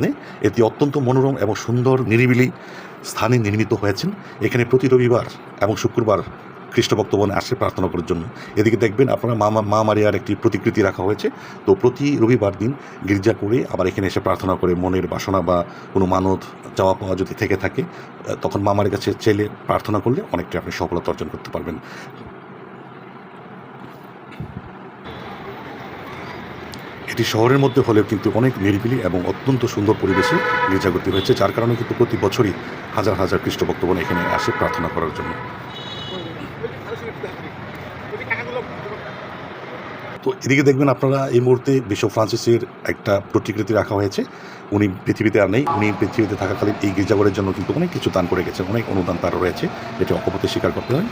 সামনে এটি অত্যন্ত মনোরম এবং সুন্দর নিরিবিলি স্থানে নির্মিত হয়েছেন। এখানে প্রতি রবিবার এবং শুক্রবার খ্রিস্ট ভক্তবনে আসে প্রার্থনা করার জন্য। এদিকে দেখবেন আপনারা মা মা- মারিয়ার একটি প্রতিকৃতি রাখা হয়েছে। তো প্রতি রবিবার দিন গির্জা করে আবার এখানে এসে প্রার্থনা করে মনের বাসনা বা কোনো মানত, চাওয়া পাওয়া যদি থেকে থাকে, তখন মামার কাছে চেলে প্রার্থনা করলে অনেকটা আপনি সফলতা অর্জন করতে পারবেন। এটি শহরের মধ্যে হলেও কিন্তু অনেক নিরিবিলি এবং অত্যন্ত সুন্দর পরিবেশে গির্জাগতি হয়েছে, যার কারণে কিন্তু প্রতি বছরই হাজার হাজার খ্রিস্ট ভক্তগণ এখানে আসে প্রার্থনা করার জন্য। তো এদিকে দেখবেন আপনারা এই মুহূর্তে বিশ্ব ফ্রান্সিসের একটা প্রতিকৃতি রাখা হয়েছে। উনি পৃথিবীতে আর নেই, উনি পৃথিবীতে থাকাকালীন এই গির্জাঘরের জন্য কিন্তু অনেক কিছু দান করে গেছেন, অনেক অনুদান তার রয়েছে, এটা অকপথে স্বীকার করতে হয়।